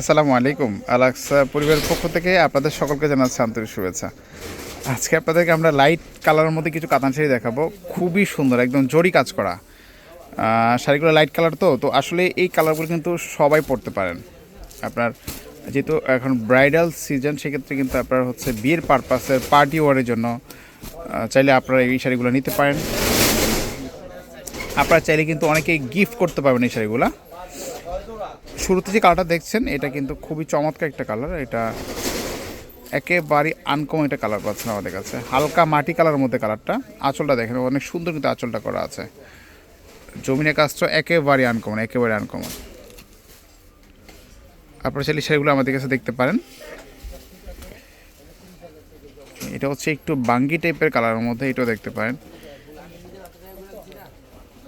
আসসালামু আলাইকুম, আলাক্সা পরিবারের পক্ষ থেকে আপনাদের সকলকে জানাচ্ছি আন্তরিক শুভেচ্ছা। আজকে আপনাদেরকে আমরা লাইট কালারের মধ্যে কিছু কাতান শাড়ি দেখাবো। খুবই সুন্দর, একদম জরি কাজ করা। শাড়িগুলো লাইট কালার তো তো আসলে এই কালারগুলো কিন্তু সবাই পরতে পারেন। আপনার যেহেতু এখন ব্রাইডাল সিজন সেক্ষেত্রে কিন্তু আপনার হচ্ছে বিয়ের পারপাসের পার্টি ওয়ারের জন্য চাইলে আপনারা এই শাড়িগুলো নিতে পারেন। আপনারা চাইলে কিন্তু অনেকেই গিফট করতে পারবেন এই শাড়িগুলো। শুরুতে যে কালারটা দেখছেন, এটা কিন্তু খুবই চমৎকার একটা কালার এটা একেবারে আনকম একটা কালার পাচ্ছেন আমাদের কাছে। হালকা মাটি কালারের মধ্যে কালারটা আঁচলটা দেখেন, অনেক সুন্দর কিন্তু আঁচলটা করা আছে। জমিনের কাজটা একেবারে আনকমন একেবারে আনকমন আপনারা চাইলে সেগুলো আমাদের কাছে দেখতে পারেন। এটা হচ্ছে একটু বাঙ্গি টাইপের কালারের মধ্যে এটাও দেখতে পারেন।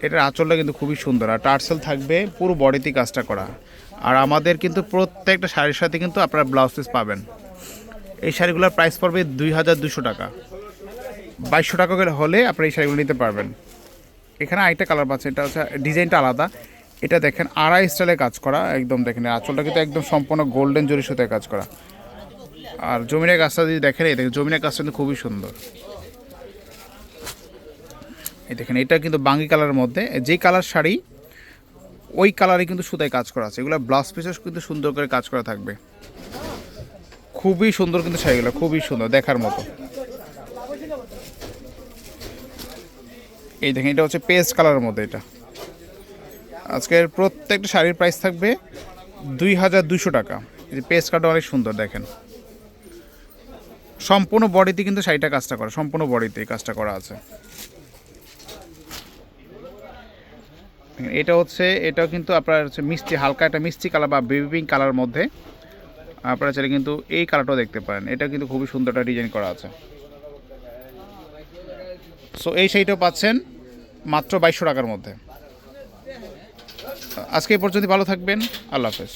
এটার আঁচলটা কিন্তু খুবই সুন্দর। আর টার্সেল থাকবে, পুরো বডিতে কাজটা করা। আর আমাদের কিন্তু প্রত্যেকটা শাড়ির সাথে কিন্তু আপনারা ব্লাউজ পিস পাবেন। এই শাড়িগুলোর প্রাইস পড়বে দুই হাজার দুশো টাকা। বাইশশো টাকা করে হলে আপনারা এই শাড়িগুলো নিতে পারবেন। এখানে আরেকটা কালার পাচ্ছে, এটা হচ্ছে ডিজাইনটা আলাদা। এটা দেখেন, আড়াই স্টাইলে কাজ করা, একদম দেখেন। আঁচলটা কিন্তু একদম সম্পূর্ণ গোল্ডেন জরি সুতায় কাজ করা। আর জমিনের কাজটা যদি দেখেন, এই দেখেন, জমিনের কাজটা কিন্তু খুবই সুন্দর। এই দেখেন, এটা কিন্তু বাঙ্গি কালারের মধ্যে। যেই কালার শাড়ি, ওই কালারে কিন্তু সুতায় কাজ করা আছে। এগুলো ব্লাউজ পিসেস কিন্তু সুন্দর করে কাজ করা থাকবে। খুবই সুন্দর কিন্তু শাড়িগুলো, খুবই সুন্দর, দেখার মতো। এই দেখেন, এটা হচ্ছে পেস্ট কালারের মধ্যে এটা। আজকের প্রত্যেকটা শাড়ির প্রাইস থাকবে দুই হাজার দুশো টাকা। এই যে পেস্ট কালারটা অনেক সুন্দর, দেখেন। সম্পূর্ণ বডিতে কিন্তু শাড়িটা কাজটা করা, সম্পূর্ণ বডিতে কাজটা করা আছে। এটা হচ্ছে, এটাও কিন্তু আপনার হচ্ছে মিষ্টি, হালকা একটা মিষ্টি কালার বা বেবি পিঙ্ক কালার মধ্যে আপনারা চাইলে কিন্তু এই কালারটাও দেখতে পারেন। এটা কিন্তু খুবই সুন্দর একটা ডিজাইন করা আছে। সো এই শাড়িটাও পাচ্ছেন মাত্র বাইশশো টাকার মধ্যে। আজকে এই পর্যন্ত ভালো থাকবেন। আল্লাহ হাফেজ।